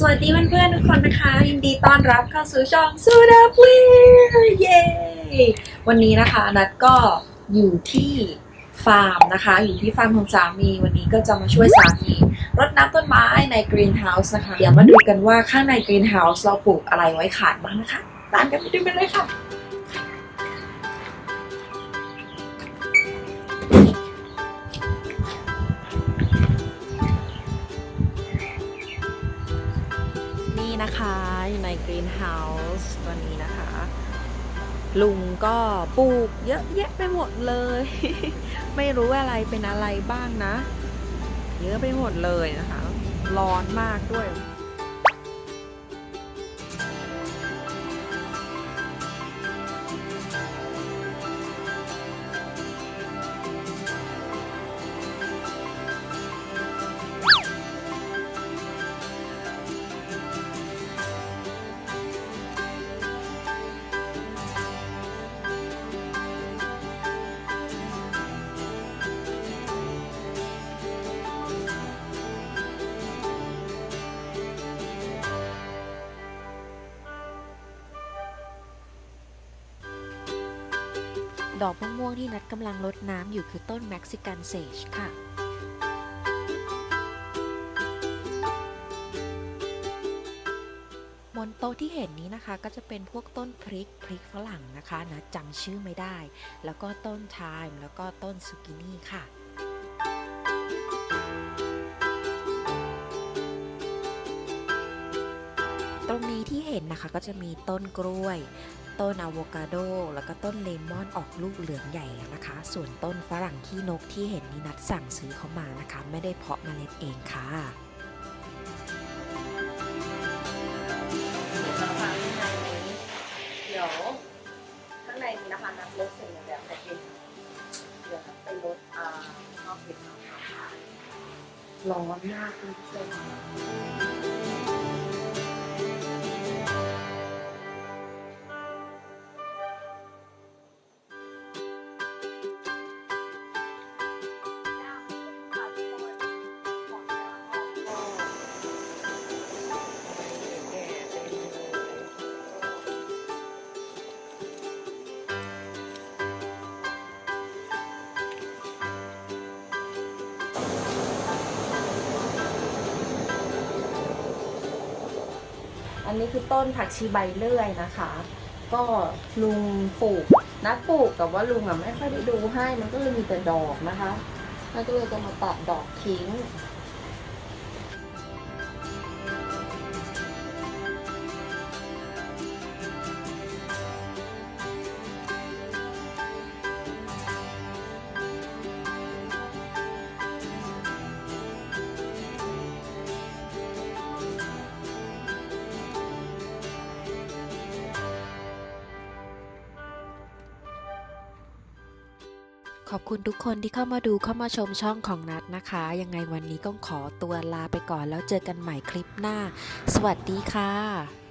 สวัสดีเพื่อนๆทุกคนนะคะ ยินดีต้อนรับเข้าสู่ช่องซูดาพลีเย้วันนี้นะคะนัดก็อยู่ที่ฟาร์มนะคะ อยู่ที่ฟาร์มของสามีวันนี้ก็จะมาช่วยสามีรดน้ำต้นไม้ในกรีนเฮาส์นะคะ เดี๋ยวมาดูกันว่าข้างในกรีนเฮาส์เราปลูกอะไรไว้ขายบ้างนะคะตามกันไปดูกันเลยค่ะ นี่นะคะอยู่ในกรีนเฮาส์ตัวนี้นะคะ ลุงก็ปลูกเยอะแยะไปหมดเลย ไม่รู้อะไรเป็นอะไรบ้างนะ เยอะไปหมดเลยนะคะ ร้อนมากด้วย ดอกมะม่วงที่นัดกำลังรดน้ำอยู่คือต้นเม็กซิกันเซจค่ะบนโต๊ะที่เห็นนี้นะคะก็จะเป็นพวกต้นพริกพริกฝรั่งนะคะนะจำชื่อไม่ได้ แล้วก็ต้นไทม์แล้วก็ต้นซูกินี่ค่ะตรงนี้ที่เห็นนะคะก็จะมีต้นกล้วย ต้นอะโวคาโดแล้วก็ต้นเลมอนออกลูกเหลืองใหญ่แล้วนะคะ ส่วนต้นฝรั่งขี้นกที่เห็นนี่นัดสั่งซื้อเขามานะคะ ไม่ได้เพาะเมล็ดเองค่ะเดี๋ยวข้างในนี้นะคะนับรถเสร็จแล้วแต่เป็นเดี๋ยวไปรถอ่าชอบเห็นนะคะร้อนมากคุณผู้ชม อันนี้คือต้นผักชีใบเลื่อยนะคะ ก็ลุงปลูกนัดปลูกแต่ว่าลุงอะไม่ค่อยได้ดูให้ มันก็เลยมีแต่ดอกนะคะนัดก็เลยจะมาตัดดอกทิ้ง ขอบคุณทุกคนที่เข้ามาดูเข้ามาชมช่องของนัดนะคะ ยังไงวันนี้ก็ขอตัวลาไปก่อนแล้วเจอกันใหม่คลิปหน้า สวัสดีค่ะ